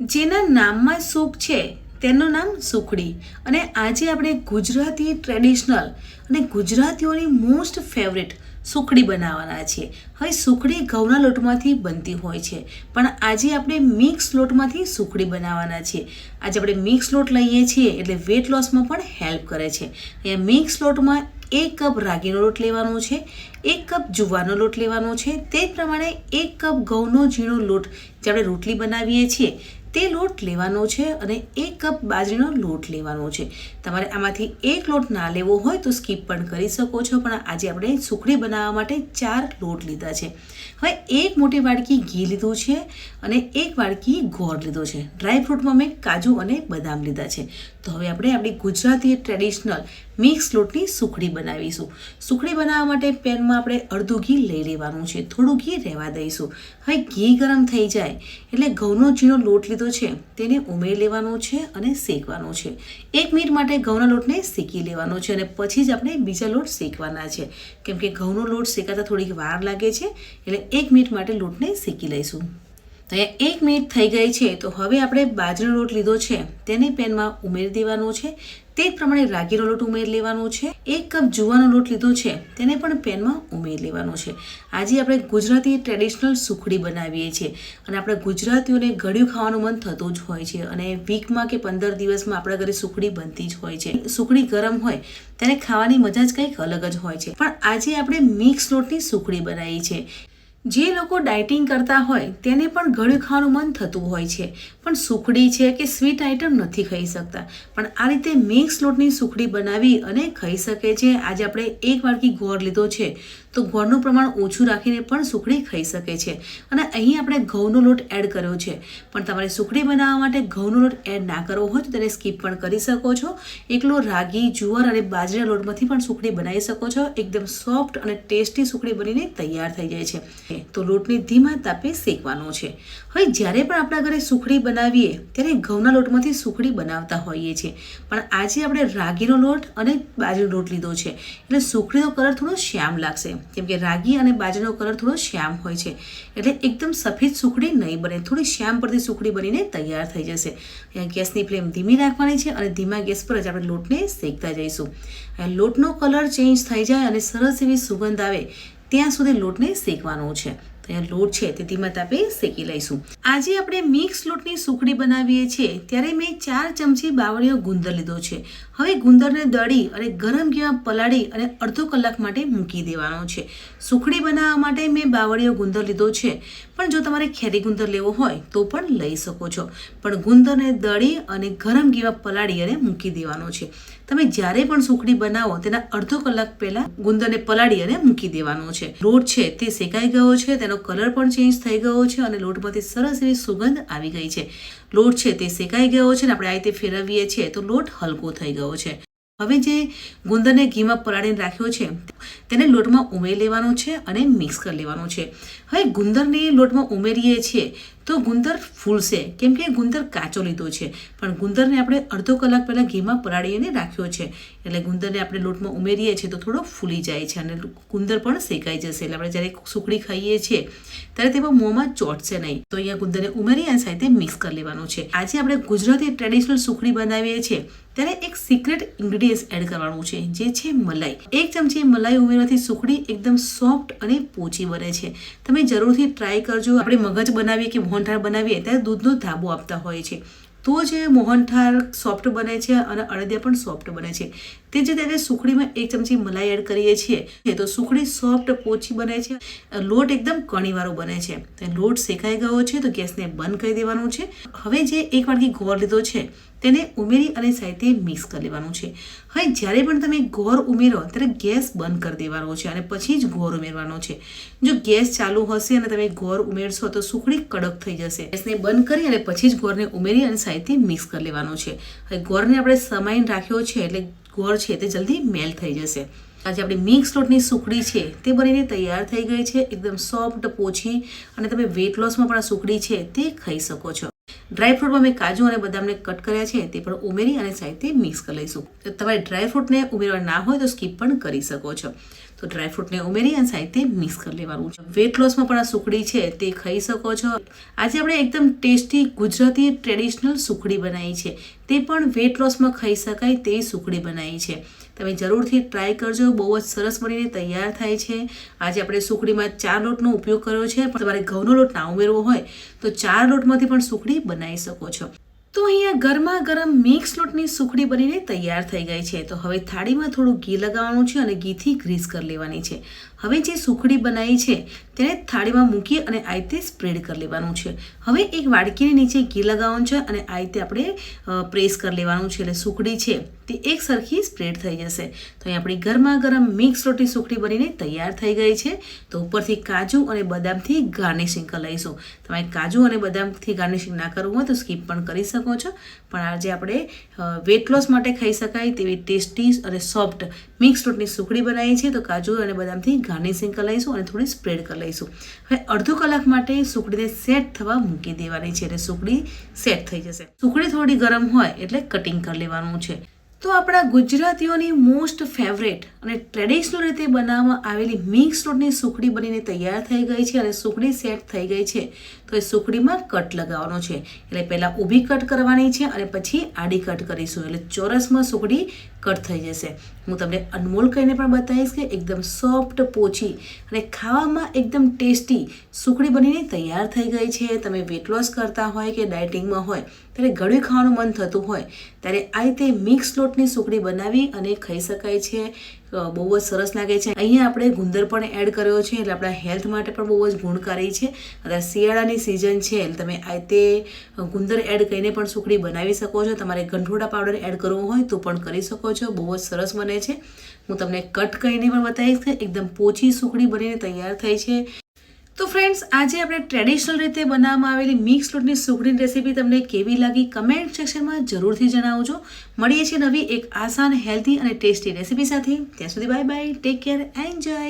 જેના નામમાં સુખ છે, તેનું નામ સુખડી. અને આજે આપણે ગુજરાતી ટ્રેડિશનલ અને ગુજરાતીઓની મોસ્ટ ફેવરેટ સુખડી બનાવવાના છીએ હવે સુખડી ઘઉંના લોટમાંથી બનતી હોય છે. પણ આજે આપણે મિક્સ લોટમાંથી સુખડી બનાવવાના છીએ આજે આપણે મિક્સ લોટ લઈએ છીએ એટલે વેટ લોસમાં પણ હેલ્પ કરે છે. અહીંયા મિક્સ લોટમાં એક કપ રાગીનો લોટ લેવાનો છે, એક કપ જુવારનો લોટ લેવાનો છે. તે પ્રમાણે એક કપ ઘઉંનો ઝીણો લોટ જે આપણે રોટલી બનાવીએ છીએ તે લોટ લેવાનો છે અને એક કપ બાજરીનો લોટ લેવાનો છે. તમારે આમાંથી એક લોટ ના લેવો હોય તો સ્કીપ પણ કરી શકો છો, પણ આજે આપણે સુખડી બનાવવા માટે ચાર લોટ લીધા છે. હવે એક મોટી વાડકી ઘી લીધું છે અને એક વાડકી ગોળ લીધો છે. ડ્રાય ફ્રૂટમાં મેં કાજુ અને બદામ લીધા છે. તો હવે આપણે આપણી ગુજરાતી ટ્રેડિશનલ મિક્સ લોટની સુખડી બનાવીશું. સુખડી બનાવવા માટે પેનમાં આપણે અડધું ઘી લઈ લેવાનું છે. થોડું ઘી રહેવા દઈશું. હવે ઘી ગરમ થઈ જાય એટલે ઘઉંનો ઝીણો લોટ લીધો છે તેને ઉમેરી લેવાનો છે અને શેકવાનો છે. એક મિનિટ માટે ઘઉંના લોટને શેકી લેવાનો છે અને પછી જ આપણે બીજા લોટ શેકવાના છે. કેમ કે ઘઉંનો લોટ શેકાતા થોડીક વાર લાગે છે એટલે એક મિનિટ માટે લોટને શેકી લઈશું. તો અહીંયા એક મિનિટ થઈ ગઈ છે. તો હવે આપણે બાજરીનો લોટ લીધો છે તેને પેનમાં ઉમેરી દેવાનો છે. તે પ્રમાણે રાગીનો લોટ ઉમેરી લેવાનો છે. એક કપ જુવાનો લોટ લીધો છે. તેને પણ પેનમાં ઉમેરી લેવાનો છે. આજે આપણે ગુજરાતી ટ્રેડિશનલ સુખડી બનાવીએ છીએ. અને આપણે ગુજરાતીઓને ગળ્યું ખાવાનું મન થતું જ હોય છે. અને વીકમાં કે પંદર દિવસમાં આપણા ઘરે સુખડી બનતી જ હોય છે. સુખડી ગરમ હોય, તેને ખાવાની મજા જ કંઈક અલગ જ હોય છે. પણ આજે આપણે મિક્સ લોટની સુખડી બનાવી છે જે લોકો ડાયટિંગ કરતા હોય, તેને પણ ગળ્યું ખાવાનું મન થતું હોય છે. પણ સુખડી છે કે સ્વીટ આઇટમ નથી ખાઈ શકતા. પણ આ રીતે મિક્સ લોટની સુખડી બનાવી અને ખાઈ શકે છે. આજે આપણે એક વાડકી ગોળ લીધો છે. તો ગોળનું પ્રમાણ ઓછું રાખીને પણ સુખડી ખાઈ શકે છે. અને અહીં આપણે ઘઉંનો લોટ એડ કર્યો છે. પણ તમારે સુખડી બનાવવા માટે ઘઉંનો લોટ એડ ના કરવો હોય તો તેને સ્કીપ પણ કરી શકો છો. એકલો રાગી, જુવાર અને બાજરીના લોટમાંથી પણ સુખડી બનાવી શકો છો. એકદમ સોફ્ટ અને ટેસ્ટી સુખડી બનીને તૈયાર થઈ જાય છે. તો લોટને ધીમા તાપે શેકવાનો છે. હવે જ્યારે પણ આપણા ઘરે સુખડી બનાવીએ ત્યારે ઘઉંના લોટમાંથી સુખડી બનાવતા હોઈએ છીએ. પણ આજે આપણે રાગીનો લોટ અને બાજરીનો લોટ લીધો છે. એટલે સુખડીનો કલર થોડો શ્યામ લાગશે. કેમ કે રાગી અને બાજરીનો કલર થોડો શ્યામ હોય છે. એટલે એકદમ સફેદ સુખડી નહીં બને. થોડી શ્યામ પરથી સુખડી બનીને તૈયાર થઈ જશે. ગેસની ફ્લેમ ધીમી રાખવાની છે અને ધીમા ગેસ પર જ આપણે લોટને શેકતા જઈશું. લોટનો કલર ચેન્જ થઈ જાય અને સરસ એવી સુગંધ આવે ત્યાં સુધી લોટને શેકવાનો છે. અહીંયા લોટ છે તે ધીમા તાપે શેકી લઈશું. આજે આપણે મિક્સ લોટની સુખડી બનાવીએ છીએ, ત્યારે મેં ચાર ચમચી બાવળીઓ ગુંદર લીધો છે. હવે ગુંદરને દળી અને ગરમ ઘીમાં પલાળી અને અડધો કલાક માટે મૂકી દેવાનો છે. સુખડી બનાવવા માટે મેં બાવળીઓ ગુંદર લીધો છે. પણ જો તમારે ખેરી ગુંદર લેવો હોય, તો પણ લઈ શકો છો. પણ ગુંદરને દળી અને ગરમ ઘીમાં પલાળી અને મૂકી દેવાનો છે. તમે જ્યારે પણ સુખડી બનાવો, તેના અડધો કલાક પહેલા ગુંદરને પલાળી અને મૂકી દેવાનો છે. લોટ છે તે શેકાઈ ગયો છે, તેનો કલર પણ ચેન્જ થઈ ગયો છે અને લોટમાંથી સરસ એવી સુગંધ આવી ગઈ છે. લોટ છે તે શેકાઈ ગયો છે ને આપણે આ રીતે ફેરવીએ છીએ તો લોટ હલકો થઈ ગયો છે. હવે જે ગુંદરને ઘીમાં પલાળીને રાખ્યો છે, તેને લોટમાં ઉમેરી લેવાનો છે અને મિક્સ કરી લેવાનો છે. હવે ગુંદરને લોટમાં ઉમેરીએ છીએ તો ગુંદર ફૂલશે. કેમ કે ગુંદર કાચો લીધો છે. પણ ગુંદરને આપણે અડધો કલાક પહેલાં ઘીમાં પલાળીને રાખ્યો છે. એટલે ગુંદરને આપણે લોટમાં ઉમેરીએ છીએ તો થોડો ફૂલી જાય છે અને ગુંદર પણ શેકાઈ જશે. એટલે આપણે જ્યારે સુખડી ખાઈએ છીએ, ત્યારે તેમાં મોંમાં ચોટશે નહીં. તો અહીંયા ગુંદરને ઉમેરી અને સાથે મિક્સ કરી લેવાનું છે. આજે આપણે ગુજરાતી ટ્રેડિશનલ સુખડી બનાવીએ છીએ, ત્યારે એક સિક્રેટ ઇન્ગ્રીડિયન્ટ્સ એડ કરવાનું છે, જે છે મલાઈ. એક ચમચી મલાઈ ઉમેરવાથી સુખડી એકદમ સોફ્ટ અને પોચી બને છે. તમે જરૂરથી ટ્રાય કરજો. આપણે મગજ બનાવીએ કે મોહનથાળ બનાવીએ ત્યારે દૂધનો ધાબો આપતા હોય છે. તો જ મોહનથાળ સોફ્ટ બને છે અને અડદિયા પણ સોફ્ટ બને છે. તે જ ત્યારે સુખડીમાં એક ચમચી મલાઈ એડ કરીએ છીએ. તો સુખડી સોફ્ટ પોચી બને છે. લોટ એકદમ કણીવાળો બને છે. લોટ શેકાઈ ગયો છે તો ગેસને બંધ કરી દેવાનું છે. હવે જે એક વાટકી ગોળ લીધો છે તેને ઉમેરી અને સાથે મિક્સ કરી લેવાનું છે. હવે જ્યારે પણ તમે ગોળ ઉમેરો, ત્યારે ગેસ બંધ કરી દેવાનો છે અને પછી જ ગોળ ઉમેરવાનો છે. જો ગેસ ચાલુ હશે અને તમે ગોળ ઉમેરશો, તો સુખડી કડક થઈ જશે. ગેસને બંધ કરી અને પછી જ ગોળને ઉમેરી અને સાથે મિક્સ કરી લેવાનો છે. હવે ગોળને આપણે સમાઈને રાખ્યો છે એટલે ગોળ છે તે જલ્દી મેલ થઈ જશે. આજે આપણી મિક્સ લોટની સુખડી છે તે બનીને તૈયાર થઈ ગઈ છે. એકદમ સોફ્ટ પોછી અને તમે વેટ લોસમાં પણ આ સુખડી છે તે ખાઈ શકો છો. ડ્રાય ફ્રૂટમાં મેં કાજુ અને બદામને કટ કર્યા છે, તે પણ ઉમેરી અને સાથે મિક્સ કરી લઈશું. તો તમારે ડ્રાય ફ્રૂટને ઉમેરવા ના હોય તો સ્કીપ પણ કરી શકો છો. તો ડ્રાયફ્રૂટને ઉમેરી અને સાથે મિક્સ કરી લેવાનું છે. વેટ લોસમાં પણ આ સુખડી છે, તે ખાઈ શકો છો. આજે આપણે એકદમ ટેસ્ટી ગુજરાતી ટ્રેડિશનલ સુખડી બનાવી છે. તે પણ વેટ લોસમાં ખાઈ શકાય તે સુખડી બનાવી છે. તમે જરૂરથી ટ્રાય કરજો. બહુ જ સરસ મળીને તૈયાર થાય છે. આજે આપણે સુખડીમાં ચાર લોટનો ઉપયોગ કર્યો છે. પણ તમારે ઘઉંનો લોટ ના ઉમેરવો હોય તો ચાર લોટમાંથી પણ સુખડી બનાવી શકો છો. તો અહીંયા ગરમા ગરમ મિક્સ લોટની સુખડી બનીને તૈયાર થઈ ગઈ છે. તો હવે થાળીમાં થોડું ઘી લગાવવાનું છે અને ઘીથી ગ્રીસ કરી લેવાની છે. હવે જે સુખડી બનાવી છે, તેને થાળીમાં મૂકી અને આ રીતે સ્પ્રેડ કરી લેવાનું છે. હવે એક વાડકીની નીચે ઘી લગાવવાનું છે અને આ રીતે આપણે પ્રેસ કરી લેવાનું છે. એટલે સુખડી છે તે એક સરખી સ્પ્રેડ થઈ જશે. તો અહીં આપણી ગરમા ગરમ મિક્સ રોટી સુખડી બનીને તૈયાર થઈ ગઈ છે. તો ઉપરથી કાજુ અને બદામથી ગાર્નિશિંગ કરી લઈશું. તમે કાજુ અને બદામથી ગાર્નિશિંગ ના કરવું હોય તો સ્કીપ પણ કરી શકો છો. પણ આજે આપણે વેટ લોસ માટે ખાઈ શકાય તેવી ટેસ્ટી અને સોફ્ટ મિક્સ રોટની સુખડી બનાવી છે તો કાજુ અને બદામથી ગાર્નિશિંગ કરી લઈશું અને થોડી સ્પ્રેડ કરી લઈશું. હવે અડધો કલાક માટે સુખડીને સેટ થવા મૂકી દેવાની છે એટલે સુખડી સેટ થઈ જશે. સુખડી થોડી ગરમ હોય એટલે કટિંગ કરી લેવાનું છે. તો આપણા ગુજરાતીઓની મોસ્ટ ફેવરેટ અને ટ્રેડિશનલ રીતે બનાવવામાં આવેલી મિક્સ રોટની સુખડી બનીને તૈયાર થઈ ગઈ છે અને સુખડી સેટ થઈ ગઈ છે. તો એ સુખડીમાં કટ લગાવવાનો છે. એટલે પહેલાં ઊભી કટ કરવાની છે અને પછી આડી કટ કરીશું. એટલે ચોરસમાં સુખડી કટ થઈ જશે. હું તમને અનમોલ કહીને પણ બતાવીશ કે એકદમ સોફ્ટ, પોચી અને ખાવામાં એકદમ ટેસ્ટી સુખડી બનીને તૈયાર થઈ ગઈ છે. તમે વેટ લોસ કરતા હોય કે ડાયટિંગમાં હોય, ત્યારે ગળ્યું ખાવાનું મન થતું હોય, ત્યારે આ રીતે મિક્સ લોટની સુખડી બનાવી અને ખાઈ શકાય છે. બહુ જ સરસ લાગે છે. અહીંયા આપણે ગુંદર પણ એડ કર્યો છે, એટલે આપણા હેલ્થ માટે પણ બહુ જ ગુણકારી છે. અત્યારે શિયાળાની સિઝન છે, એટલે તમે આ તે ગુંદર એડ કરીને પણ સુખડી બનાવી શકો છો. તમારે ગંઠોડા પાવડર એડ કરવો હોય તો પણ કરી શકો છો. બહુ જ સરસ બને છે. હું તમને કટ કરીને પણ બતાવીશ એકદમ પોચી સુખડી બનીને તૈયાર થઈ છે. તો ફ્રેન્ડ્સ આજે આપણે ટ્રેડિશનલ રીતે બનાવવામાં આવેલી મિક્સ લોટની સુખડીની રેસીપી તમને કેવી લાગી કમેન્ટ સેક્શનમાં જરૂરથી જણાવજો. મળીએ છીએ નવી એક આસાન હેલ્ધી અને ટેસ્ટી રેસીપી સાથે. ત્યાં સુધી bye bye take care enjoy